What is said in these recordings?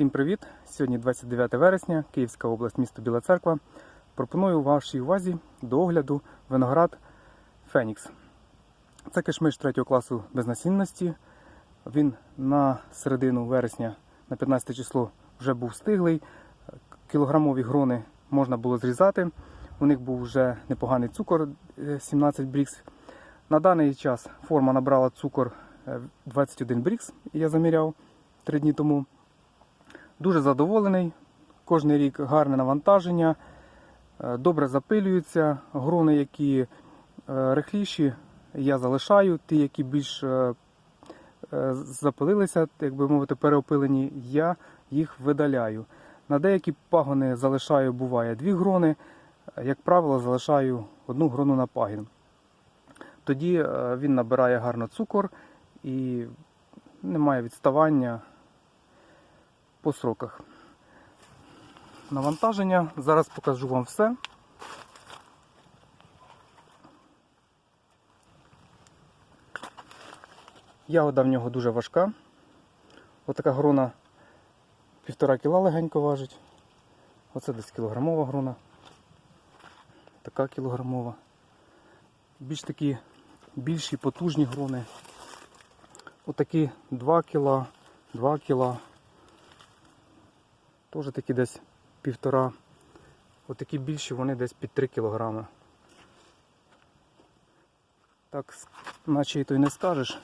Всім привіт! Сьогодні 29 вересня, Київська область, місто Біла Церква. Пропоную вашій увазі до огляду виноград Фенікс. Це кишмиш 3 класу безнасінності. Він на середину вересня, на 15 число, вже був стиглий. Кілограмові грони можна було зрізати. У них був вже непоганий цукор е, 17 брікс. На даний час форма набрала цукор е, 21 брікс, я заміряв 3 дні тому. Дуже задоволений. Кожний рік гарне навантаження, е, добре запилюються. Грони, які е, рихліші, я залишаю. Ті, які більш е, запилилися, як би мовити, переопилені, я їх видаляю. На деякі пагони залишаю, буває дві грони. Як правило, залишаю одну грону на пагін. Тоді він набирає гарно цукор і немає відставання по сроках. Навантаження. Зараз покажу вам все. Ягода в нього дуже важка. Отака грона півтора кіла легенько важить. Оце десь кілограмова грона. Така кілограмова. Більш такі більші потужні грони. Отакі 2 кіла, 2 кіла. Теж такі десь півтора. Отакі більші вони десь під 3 кілограми. Так, наче і то й не скажеш,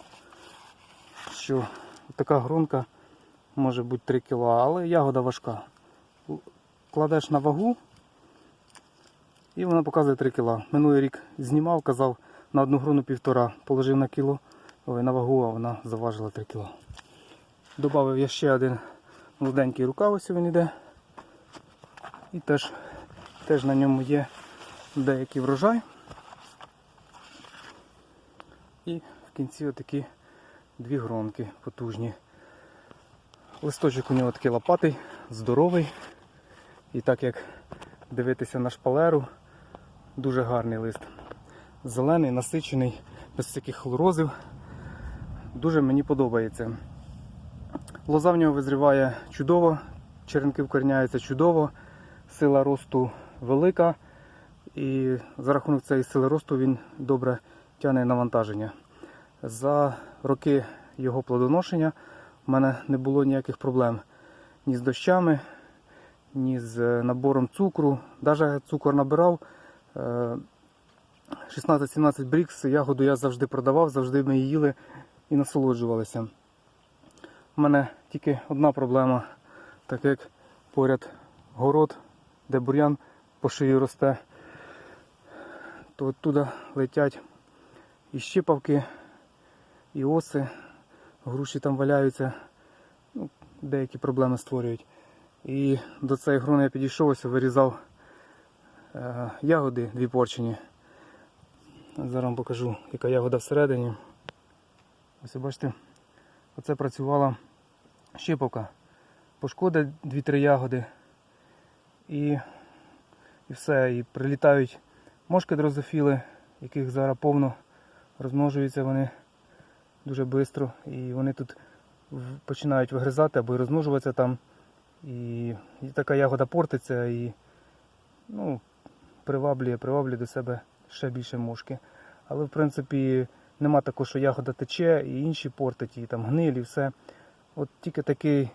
що така гронка може бути 3 кіла, але ягода важка. Кладеш на вагу і вона показує 3 кіла. Минулий рік знімав, казав на одну грону півтора, положив на кіло, ой, на вагу, а вона заважила 3 кіла. Добавив я ще один молоденький рукав, ось він іде. І теж, теж на ньому є деякий врожай. І в кінці отакі дві гронки потужні. Листочок у нього такий лопатий, здоровий. І так як дивитися на шпалеру, дуже гарний лист. Зелений, насичений, без всяких хлорозів. Дуже мені подобається. Лоза в нього визріває чудово, черенки вкорняються чудово, сила росту велика. І за рахунок цієї сили росту він добре тягне навантаження. За роки його плодоношення в мене не було ніяких проблем ні з дощами, ні з е, набором цукру. Навіть цукор набирав. е, 16-17 брікс, ягоду я завжди продавав, завжди ми її їли і насолоджувалися. У мене тільки одна проблема, так як поряд город, де бур'ян по шиї росте, то оттуда летять і щипавки, і оси, груші там валяються, ну, деякі проблеми створюють. І до цієї грони я підійшов, ось вирізав е, ягоди дві порчені. Зараз вам покажу, яка ягода всередині. Ось бачите, оце працювала щипавка. Пошкодить 2-3 ягоди. І, і все. І прилітають мошки дрозофіли, яких зараз повно розмножуються вони дуже швидко. І вони тут починають вигризати або розмножуватися там. І, і така ягода портиться і ну, приваблює, приваблює до себе ще більше мошки. Але в принципі нема такого, що ягода тече і інші портить, і там гниль, і все. От тільки такий,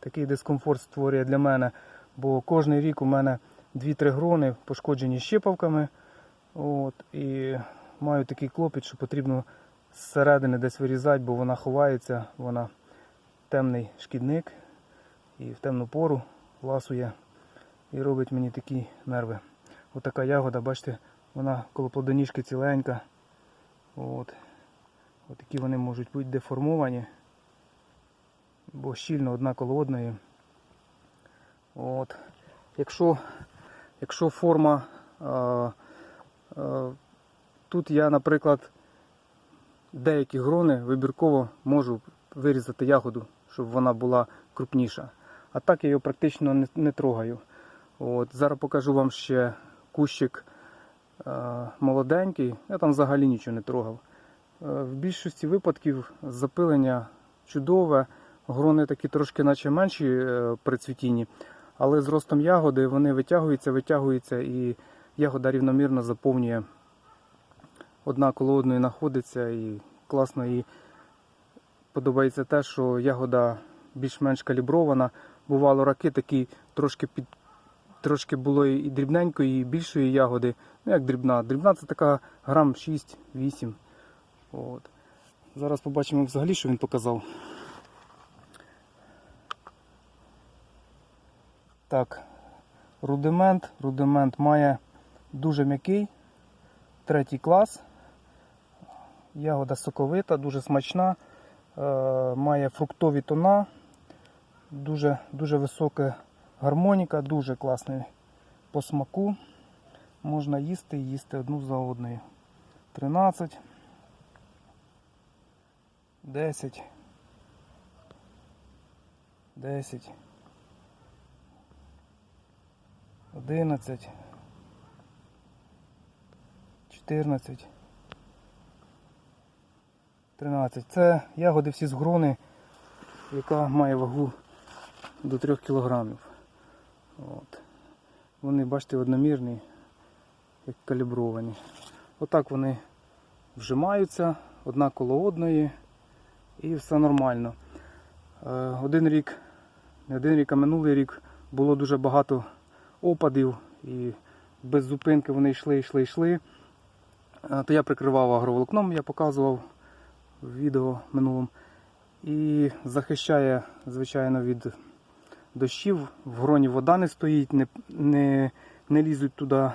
такий дискомфорт створює для мене, бо кожен рік у мене 2-3 грони пошкоджені щипавками. От, і маю такий клопіт, що потрібно зсередини десь вирізати, бо вона ховається, вона темний шкідник і в темну пору ласує і робить мені такі нерви. Отака ягода, бачите, вона коло плодоніжки ціленька. От. От такі вони можуть бути деформовані, бо щільно одна коло одної. От. Якщо, якщо форма а, а, тут я, наприклад, деякі грони вибірково можу вирізати ягоду, щоб вона була крупніша. А так я його практично не, не трогаю. От, зараз покажу вам ще кущик е, молоденький. Я там взагалі нічого не трогав. Е, в більшості випадків запилення чудове, Грони такі трошки наче менші е, при цвітінні, але з ростом ягоди вони витягуються, витягуються і ягода рівномірно заповнює. Одна коло одної знаходиться і класно і подобається те, що ягода більш-менш калібрована. Бувало раки такі трошки під трошки було і дрібненької, і більшої ягоди. Ну як дрібна. Дрібна це така грам 6-8. От. Зараз побачимо взагалі, що він показав. Так, рудимент. Рудимент має дуже м'який, третій клас. Ягода соковита, дуже смачна, е, має фруктові тона, дуже, дуже висока гармоніка, дуже класний по смаку. Можна їсти і їсти одну за одною. 13, 10, 10, 11, 14, 13. Це ягоди всі з грони, яка має вагу до 3 кілограмів. От. Вони, бачите, одномірні, як калібровані. Отак вони вжимаються одна коло одної і все нормально. Е, Один рік, не один рік, а минулий рік було дуже багато опадів і без зупинки вони йшли, йшли, йшли. То я прикривав агроволокном, я показував в відео минулому. І захищає, звичайно, від дощів. В гроні вода не стоїть, не, не, не лізуть туди е,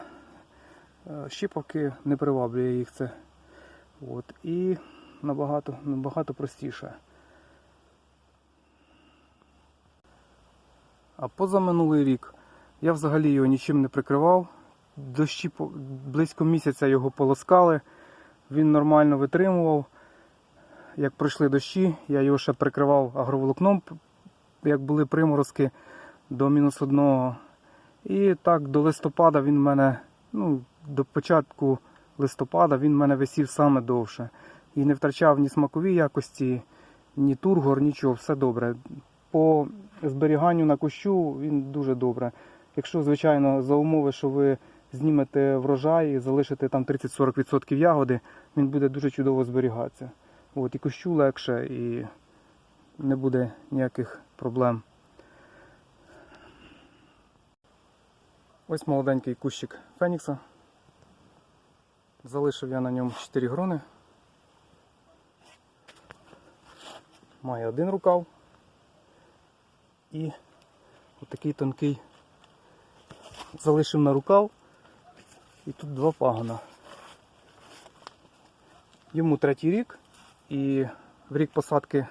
щипавки, не приваблює їх це. От. І набагато, набагато простіше. А позаминулий рік я взагалі його нічим не прикривав. Дощі близько місяця його полоскали, він нормально витримував. Як пройшли дощі, я його ще прикривав агроволокном, як були приморозки до мінус одного. І так до листопада він в мене, ну, до початку листопада він в мене висів саме довше. І не втрачав ні смакові якості, ні тургор, нічого, все добре. По зберіганню на кущу він дуже добре. Якщо, звичайно, за умови, що ви знімете врожай і залишите там 30-40% ягоди, він буде дуже чудово зберігатися. От, і кущу легше, і не буде ніяких проблем. Ось молоденький кущик Фенікса. Залишив я на ньому 4 грони. Має один рукав і отакий тонкий залишив на рукав і тут два пагона. Йому третій рік і в рік посадки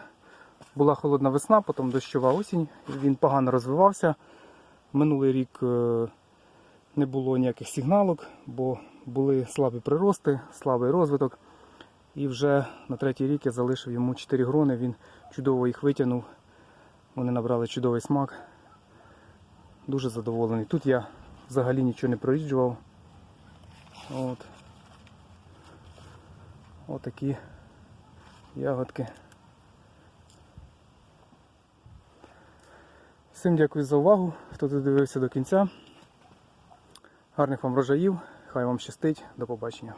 була холодна весна, потім дощова осінь, він погано розвивався. Минулий рік е, не було ніяких сигналок, бо були слабі прирости, слабий розвиток. І вже на третій рік я залишив йому 4 грони, він чудово їх витягнув. Вони набрали чудовий смак. Дуже задоволений. Тут я взагалі нічого не проїжджував. От. Отакі ягодки. Всім дякую за увагу, хто додивився до кінця. Гарних вам врожаїв, хай вам щастить, до побачення.